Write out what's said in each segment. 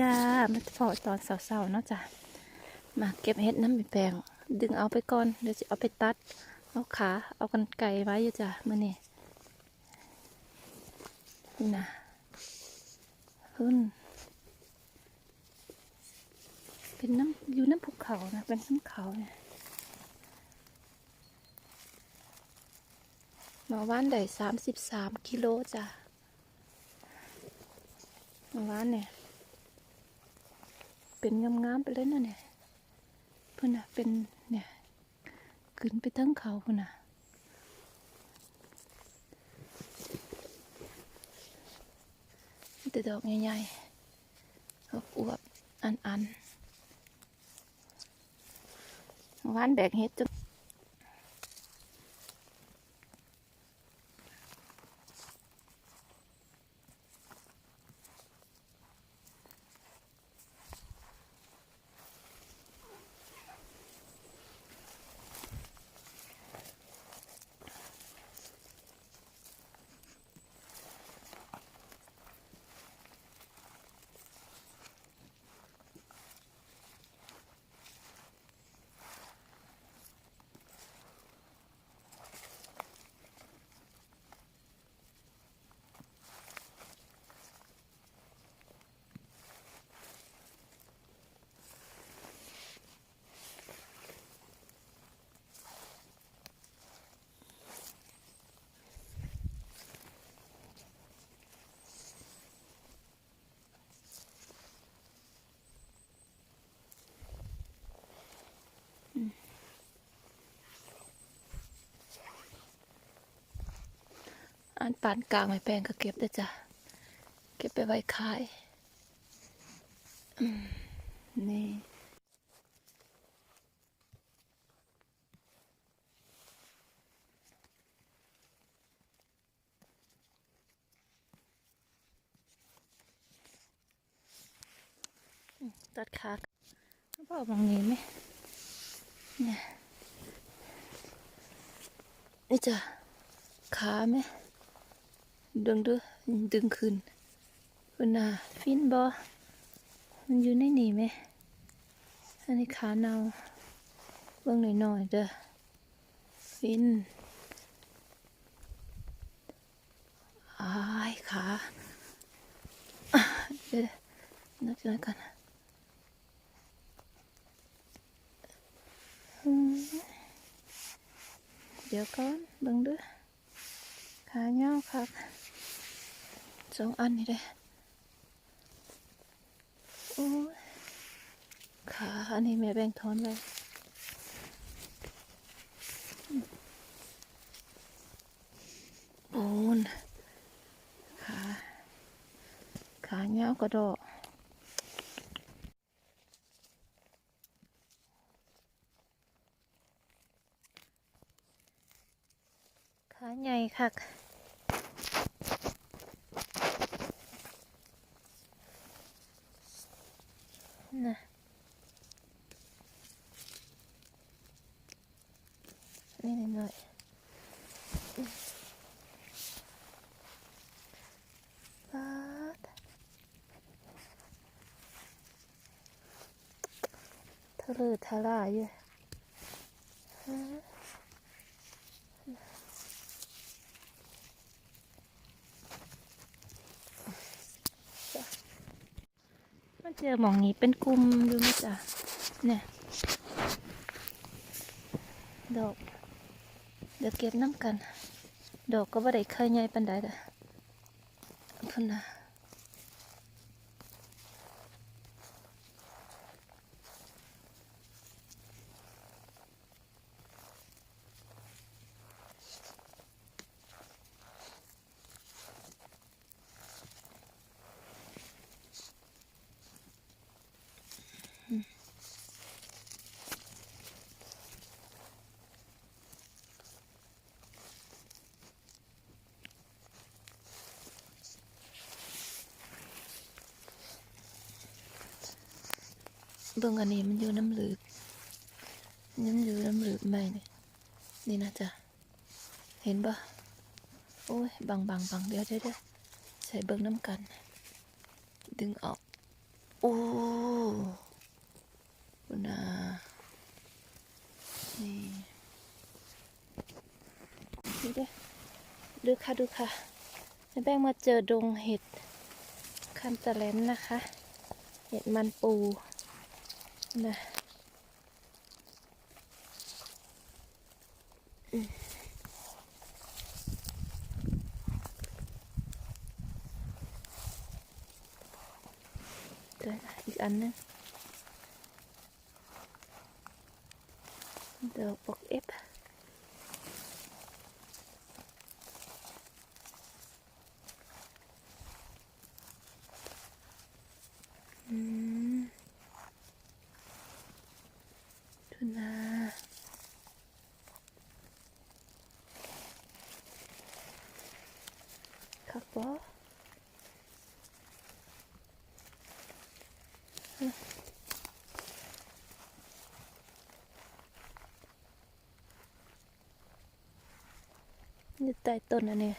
จ้ามาพอตอนเสาๆเนาะจ้ะมาเก็บเห็ดน้ำมีแปลงดึงเอาไปก่อนเดี๋ยวจะเอาไปตัด เอาขาเอากันไก่ไว้อยู่จ้ะมื่อนี่นี่นะขึ้นเป็นน้ำอยู่น้ำภูเขานะเป็นน้ำเขาเนี่ยมาว่านได้สามสิบสามกิโลจ้ะมาว่านเนี่ย เป็นงามๆไปเลยนะเนี่ยเพื่อนน่ะเป็นเนี่ยขึ้นไปทั้งเขาเพื่อนน่ะแต่ดอกใหญ่ๆอวบๆอันๆว่านแบกเฮ็ดจน อันปานกลางไม่แปลงก็เก็บได้จ้ะ เก็บไปไว้ขาย นี่ตัดขาพ่อมองนี้ไหมเนี่ยนี่จ้ะขาไหม ดึงด้วยดึงขึ้นคุณน่ะฟินบอมันอยู่ในนี่ไหมอันนี้ขาเนาเบิ่งหน่อยๆเด้อฟินอ้ายขาเดี๋ยวนักหน่กันเดี๋ยวก่อนเบิ่งด้วยขาเงาครับ สองอันนี่เลยโอ้ขา อันนี้แม่แบ่งทอนไว้โอ้นขา ขาเงากระโดดขาใหญ่คัก นะนี่หน่อยป๊าดทะเลอทะลาอยู่ฮะมา เจอหมองนี้เป็นกลุ่มดูไหมจ๊ะเนี่ยดอก เดี๋ยวเก็บน้ำกัน ดอกก็บ่ได้เคยใหญ่ปานใดเด้อพุ่นนะ เบิ่งอันนี้มันอยู่น้ำลืบน้ำอยู่น้ำลืบไหมเนี่ยนี่นะจ๊ะเห็นปะโอ้ยบังบังบังเดี๋ยวเดี๋ยวเดี๋ยวใส่เบิ่งน้ำกัน ดึงออก โอ้คุณนานี่ดูดิดูค่ะดูค่ะแม่แป้งมาเจอดงเห็ดคันตะแลนนะคะ เห็ดมันปู นะอืมเจออีกอันหนึงดอกปกเอฟอืมทุนาคักบอ อยู่ใต้ต้นอันนี้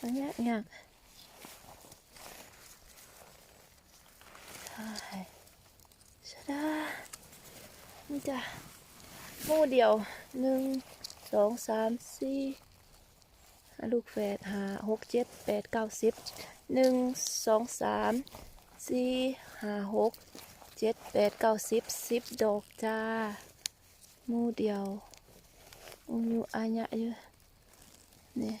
อันยากยากใช่ชะดานี่จ้ะมู่เดียวหนึ่งสองสามสี่ลูกแฝดห้าหกเจ็ดแปดเก้าสิบหนึ่งสองสามสี่ห้าหกเจ็ดแปดเก้าสิบสิบดอกจ้ามู่เดียวอุ้ยอยู่อันยะ อยู่นี่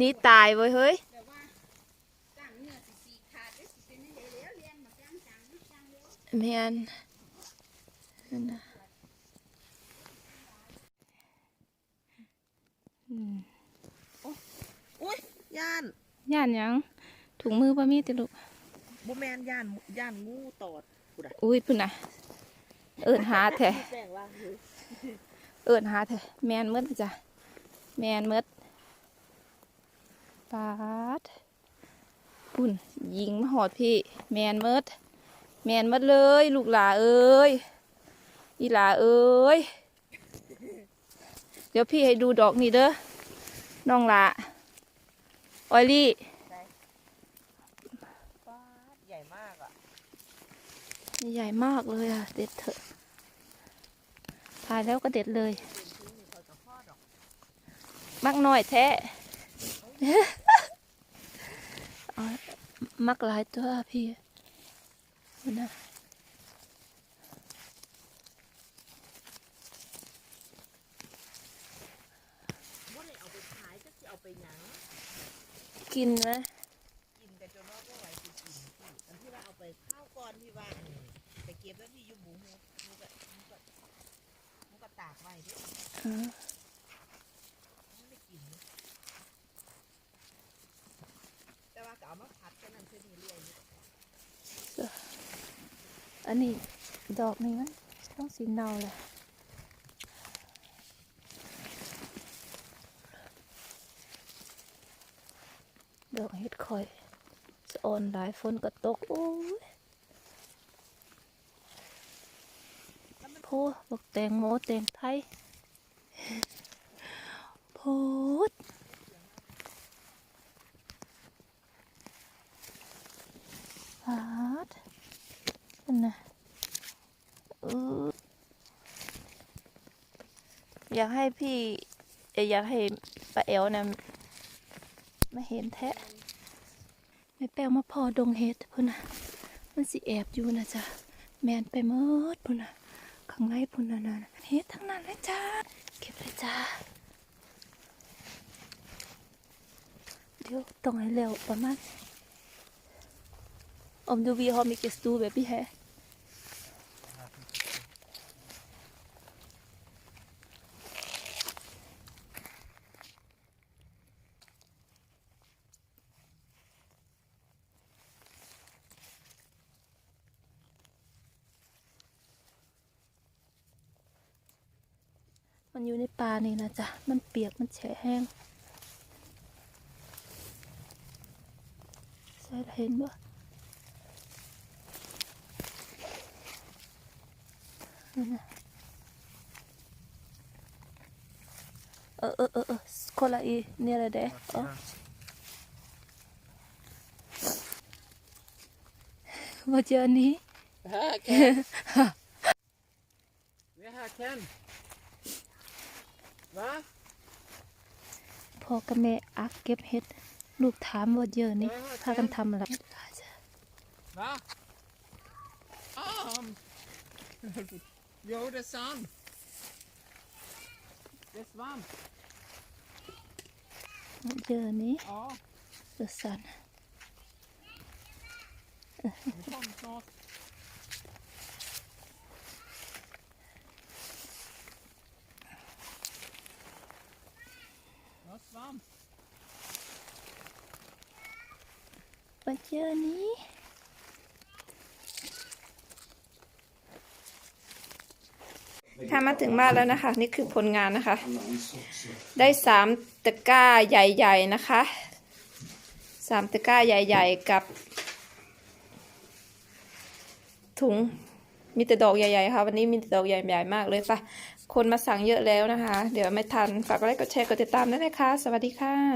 นี่ตายเว้ยเฮ้ยแบบว่าจ้างเนื้อสิสีขาดได้สิเป็นให้เหลวเลี้ยงมาจ้างจังจังเลี้ยวแม่นนั่นนะอืมอุ้ยย่านย่านหยังถุงมือบ่มีติลูกบุแมนย่านย่านงูตอดกูดะอุ้ยพุ่นน่ะ เอิ้นหาแท้แป้งว่าเฮ้ยเอิ้นหาแท้แมนหมดจ้ะแมนหมดปาดปุ่นยิงมาหอดพี่ แมนหมดแมนหมดเลย ลูกหลาเอ้ยอีหลาเอ้ยเดี๋ยวพี่ให้ดูดอกนี่เด้อน้องหลาออยลี่ป้าดใหญ่มากอะนี่ใหญ่มากเลยอะ เด็ดเถอะ ถ่ายแล้วก็เด็ดเลย มักหน้อยแท้มักหลายตัวพี่นะกินไหมกินแต่จนว่าบ่ไหวกินอันที่ว่าเอาไปข้าวก่อนที่ว่าไปเก็บแล้วที่ยู่หมูหมูหมูก็หมูก็หมูก็ ตากไว้ดิอืมไม่กินแต่ว่าก็เอามาผัดกันนั่นคือนี่เรื่อยอยู่อันนี้ดอกนี้มันต้องสีเนาเลยดอกเห็ดคอยสะออนหลายฝนก็ตก โอ้ยโพ บอกแตงโมแตงไทยโพดพาดนั่นนะอยากให้พี่อยอยากให้ป้าแอวนะมาเห็นแทะไม่แป้วมาพอดงเฮ็ดพุ่นนะมันสิแอบอยู่นะจ๊ะแมนไปเมิดพุ่นนะ ข้างในพุ่นนานๆเฮ็ดทั้งนั้นเลยจ้า เก็บเลยจ้า เดี๋ยวต้องให้เร็วประมาณ om du vill ha mycket stor baby här. มันอยู่ในป่านี่นะจ๊ะ มันเปียกมันแฉะแห้งใช่เห็นบ่นั่นน่ะเออเออเออเออคนละอีเนี่ยแหละเด้อ๋อมาเจออันนี้ Här Ken! Vi är här Ken! Va? พ่อกับแม่อักเก็บเห็ด ลูกถามว่าเยอะนี่พากันทำอะไร Va? Arm! Jo, det är sant. Det är svamp. เยอะนี่ Ja, เออสัน det kommer snart. Ja, svamp. มาเจอ อันนี้ค่ะมาถึงบ้านแล้วนะคะ นี่คือผลงานนะคะ ได้สามตะกร้าใหญ่ๆนะคะสามตะกร้าใหญ่ ๆ กับ ถุงมีแต่ดอกใหญ่ๆค่ะวันนี้มีแต่ดอกใหญ่ๆมากเลยป่ะ คนมาสั่งเยอะแล้วนะคะ เดี๋ยวไม่ทัน ฝากกดไลค์กดแชร์กดติดตามด้วยนะคะ สวัสดีค่ะ